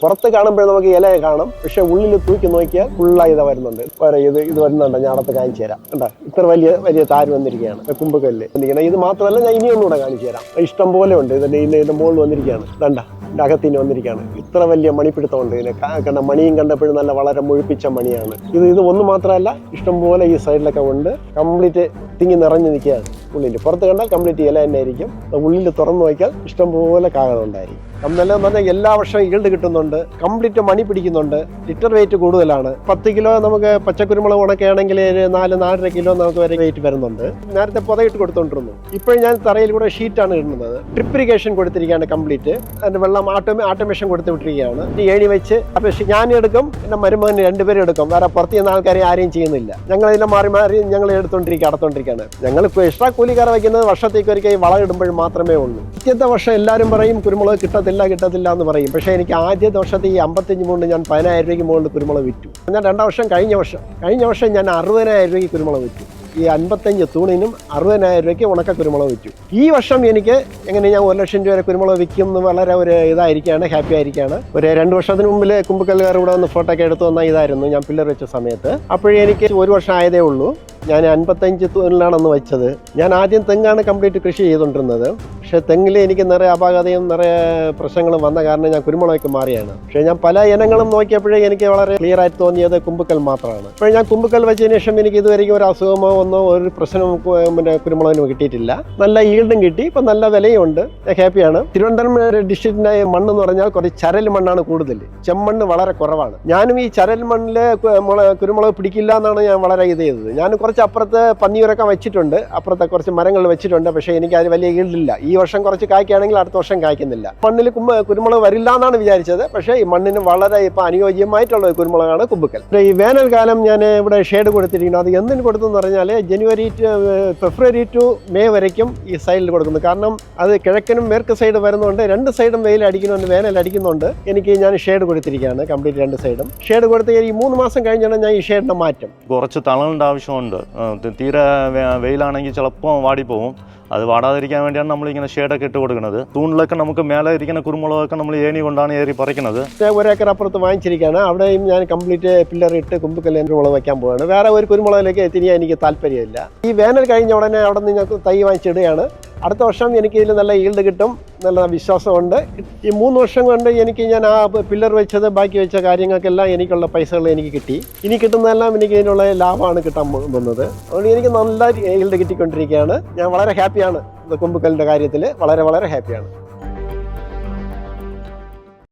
പുറത്ത് കാണുമ്പോൾ നമുക്ക് ഇല കാണും. പക്ഷെ ഉള്ളിൽ തൂക്കി നോക്കിയാൽ ഫുള്ളായി ഇത് വരുന്നുണ്ട്. ഇത് ഇത് വരുന്നുണ്ട്. ഞാൻ അടുത്ത് കാണിച്ചു തരാം. കണ്ടോ? ഇത്ര വലിയ വലിയ താര് വന്നിരിക്കുകയാണ്. കുമ്പക്കല്ല് വന്നിരിക്കണം ഇത് മാത്രമല്ല ഞാൻ ഇനിയൊന്നുകൂടെ കാണിച്ചു തരാം. ഇഷ്ടം പോലെ ഉണ്ട്. ഇതിന്റെ ഇതിന്റെ മുകളിൽ വന്നിരിക്കുകയാണ്. കണ്ട? ഇതിന്റെ അകത്തിന് വന്നിരിക്കുകയാണ്. ഇത്ര വലിയ മണിപ്പിടുത്തമുണ്ട് ഇതിനെ. കണ്ട? മണിയും കണ്ടപ്പോഴും നല്ല വളരെ മുഴിപ്പിച്ച മണിയാണ്. ഇത് ഇത് ഒന്ന് മാത്രമല്ല ഇഷ്ടം പോലെ ഈ സൈഡിലൊക്കെ ഉണ്ട്. കംപ്ലീറ്റ് തിങ്ങി നിറഞ്ഞു നിൽക്കുകയാണ് ഉള്ളിൽ പുറത്ത് കണ്ടാൽ കംപ്ലീറ്റ് ഇല തന്നെ ആയിരിക്കും. ഉള്ളിൽ തുറന്നു നോക്കിയാൽ ഇഷ്ടം പോലെ കാകളം ഉണ്ടായിരിക്കും നല്ല പറഞ്ഞാൽ എല്ലാ വർഷവും ഈൽഡ് കിട്ടുന്നുണ്ട്. കംപ്ലീറ്റ് മണി പിടിക്കുന്നുണ്ട്. ലിറ്റർ വെയിറ്റ് കൂടുതലാണ്. പത്ത് കിലോ നമുക്ക് പച്ചക്കുരുമുളക് ഉണക്കുകയാണെങ്കിൽ നാല് നാലര കിലോ നമുക്ക് വരെ വെയിറ്റ് വരുന്നുണ്ട്. നേരത്തെ പുതയിട്ട് കൊടുത്തോണ്ടിരുന്നു. ഇപ്പോഴും ഞാൻ തറയിൽ കൂടെ ഷീറ്റാണ് ഇടുന്നത്. ഡ്രിപ്പ് ഇറിഗേഷൻ കൊടുത്തിരിക്കുകയാണ് കംപ്ലീറ്റ് അതിന്റെ വെള്ളം ആട്ടോ ആട്ടോമേഷൻ കൊടുത്ത് വിട്ടിരിക്കുകയാണ്. ഏണി വെച്ച് അപ്പോൾ ഞാൻ എടുക്കും എന്റെ മരുമകൻ രണ്ടുപേരും എടുക്കും. വേറെ പുറത്ത് ചെയ്യുന്ന ആൾക്കാരെ ആരെയും ചെയ്യുന്നില്ല. ഞങ്ങൾ ഇതിനെ മാറി മാറി ഞങ്ങൾ എടുത്തോണ്ടിരിക്കുക അടത്തോണ്ടിരിക്കുകയാണ് ഞങ്ങൾ എക്സ്ട്രാ കൂലിക്കാർ വയ്ക്കുന്നത് വർഷത്തേക്ക് ഒരിക്കൽ വളം ഇടുമ്പോൾ മാത്രമേ ഉള്ളൂ. ഇത്തരത്തെ വർഷം എല്ലാവരും പറയും കുരുമുളക് കിട്ടത്തില്ല. കിട്ടത്തില്ല എന്ന് പറയും. പക്ഷേ എനിക്ക് ആദ്യ വർഷത്തെ ഈ അമ്പത്തഞ്ച് മുകളിൽ ഞാൻ പതിനായിരം രൂപയ്ക്ക് മുകളിൽ കുരുമുളക് വിറ്റു. ഞാൻ രണ്ടാം വർഷം കഴിഞ്ഞ വർഷം കഴിഞ്ഞ വർഷം ഞാൻ അറുപതിനായിരം രൂപയ്ക്ക് കുരുമുളക് വിറ്റു. ഈ അൻപത്തഞ്ച് തൂണിനും അറുപതിനായിരം രൂപയ്ക്ക് ഉണക്ക കുരുമുളക് വിറ്റു. ഈ വർഷം എനിക്ക് എങ്ങനെ ഞാൻ ഒരു ലക്ഷം രൂപ വരെ കുരുമുളക് വിൽക്കും എന്ന് വളരെ ഒരു ഇതായിരിക്കുകയാണ് ഹാപ്പി ആയിരിക്കുകയാണ് ഒരു രണ്ട് വർഷത്തിന് മുമ്പിൽ കുമ്പക്കല്ലുകാർ ഇവിടെ വന്ന് ഫോട്ടോ ഒക്കെ എടുത്തു വന്ന ഇതായിരുന്നു ഞാൻ പില്ലർ വെച്ച സമയത്ത്. അപ്പോഴേ എനിക്ക് ഒരു വർഷം ആയതേ ഉള്ളൂ. ഞാൻ അൻപത്തഞ്ച് തൂണിലാണ് അന്ന് വെച്ചത്. ഞാൻ ആദ്യം തെങ്ങാണ് കംപ്ലീറ്റ് കൃഷി ചെയ്തുകൊണ്ടിരുന്നത്. പക്ഷേ തെങ്ങിൽ എനിക്ക് നിറയെ അപാകതയും നിറയെ പ്രശ്നങ്ങളും വന്ന കാരണം ഞാൻ കുരുമുളക് മാറിയാണ്. പക്ഷേ ഞാൻ പല ഇനങ്ങളും നോക്കിയപ്പോഴേ എനിക്ക് വളരെ ക്ലിയർ ആയിട്ട് തോന്നിയത് കുമ്പുക്കൽ മാത്രമാണ്. അപ്പോൾ ഞാൻ കുമ്പുക്കൽ വെച്ചതിന് ശേഷം എനിക്ക് ഇതുവരെയും ഒരു അസുഖമോ ഒന്നോ ഒരു പ്രശ്നവും പിന്നെ കുരുമുളകിന് കിട്ടിയിട്ടില്ല. നല്ല ഈൽഡും കിട്ടി. ഇപ്പം നല്ല വിലയും ഉണ്ട് ഹാപ്പിയാണ് തിരുവനന്തപുരം ഡിസ്ട്രിക്റ്റിന്റെ മണ്ണ് എന്ന് പറഞ്ഞാൽ കുറച്ച് ചരൽ മണ്ണാണ് കൂടുതൽ. ചെമ്മണ്ണ് വളരെ കുറവാണ്. ഞാനും ഈ ചരൽ മണ്ണിൽ കുരുമുളക് പിടിക്കില്ല എന്നാണ് ഞാൻ വളരെ ഇത് ചെയ്തത്. ഞാൻ കുറച്ച് അപ്പുറത്ത് പന്നിയൂരൊക്കെ വെച്ചിട്ടുണ്ട്. അപ്പുറത്തെ കുറച്ച് മരങ്ങൾ വെച്ചിട്ടുണ്ട്. പക്ഷേ എനിക്ക് അതിന് വലിയ ഈൽഡില്ല ഈ വർഷം കുറച്ച് കായ്ക്കുകയാണെങ്കിൽ അടുത്ത വർഷം കായ്ക്കുന്നില്ല. മണ്ണിൽ കുമ്പ കുരുമുളക് വരില്ല എന്നാണ് വിചാരിച്ചത്. പക്ഷേ ഈ മണ്ണിന് വളരെ ഇപ്പം അനുയോജ്യമായിട്ടുള്ള കുരുമുളകാണ് കുമ്പുക്കൽ ഈ വേനൽക്കാലം ഞാൻ ഇവിടെ ഷെയ്ഡ് കൊടുത്തിരിക്കുന്നു. അത് എന്തിന് കൊടുത്തെന്ന് പറഞ്ഞാൽ ജനുവരി ടു ഫെബ്രുവരി ടു മെയ് വരയ്ക്കും ഈ സൈഡിൽ കൊടുക്കുന്നു കാരണം അത് കിഴക്കനും മേർക്ക് സൈഡ് വരുന്നുണ്ട്. രണ്ട് സൈഡും വെയിൽ അടിക്കുന്നുണ്ട് വേനൽ അടിക്കുന്നുണ്ട്. എനിക്ക് ഞാൻ ഷെയ്ഡ് കൊടുത്തിരിക്കുകയാണ് കംപ്ലീറ്റ് രണ്ട് സൈഡും ഷെയ്ഡ് കൊടുത്ത് ഈ മൂന്ന് മാസം കഴിഞ്ഞാണ് ഞാൻ ഈ ഷെയ്ഡിനെ മാറ്റും. കുറച്ച് തണലിന്റെ ആവശ്യമുണ്ട്. തീരെ വെയിലാണെങ്കിൽ ചിലപ്പോൾ വാടിപ്പോവും. അത് വാടാതിരിക്കാൻ വേണ്ടിയാണ് നമ്മൾ ഇങ്ങനെ ഷേഡൊക്കെ ഇട്ട് കൊടുക്കുന്നത്. തൂണിലൊക്കെ നമുക്ക് മേലെ ഇരിക്കുന്ന കുരുമുളകൊക്കെ നമ്മൾ ഏണി കൊണ്ടാണ് ഏറി പറിക്കുന്നത്. ഒരു ഏക്കർ അപ്പുറത്ത് വാങ്ങിച്ചിരിക്കുകയാണ്. അവിടെയും ഞാൻ കംപ്ലീറ്റ് പില്ലർ ഇട്ട് കുമ്പക്കല്ല് കുരുമുളക് വയ്ക്കാൻ പോവുകയാണ്. വേറെ ഒരു കുരുമുളകിലേക്ക് തിരിയാൻ എനിക്ക് താല്പര്യമില്ല. ഈ വേനൽ കഴിഞ്ഞ ഉടനെ അവിടെ നിന്ന് ഞങ്ങൾക്ക് തൈ വാങ്ങിച്ചിടുകയാണ്. അടുത്ത വർഷം എനിക്ക് ഇതിൽ നല്ല ഈൽഡ് കിട്ടും നല്ല വിശ്വാസമുണ്ട്. ഈ മൂന്ന് വർഷം കൊണ്ട് എനിക്ക് ഞാൻ ആ പില്ലർ വെച്ചത് ബാക്കി വെച്ച കാര്യങ്ങൾക്കെല്ലാം എനിക്കുള്ള പൈസകൾ എനിക്ക് കിട്ടി. ഇനി കിട്ടുന്നതെല്ലാം എനിക്ക് ഇതിനുള്ള ലാഭമാണ് കിട്ടാൻ പോകുന്നത് അതുകൊണ്ട് എനിക്ക് നല്ല ഈൽഡ് കിട്ടിക്കൊണ്ടിരിക്കുകയാണ്. ഞാൻ വളരെ ഹാപ്പിയാണ് കൊമ്പുക്കലിന്റെ കാര്യത്തിൽ വളരെ വളരെ ഹാപ്പിയാണ്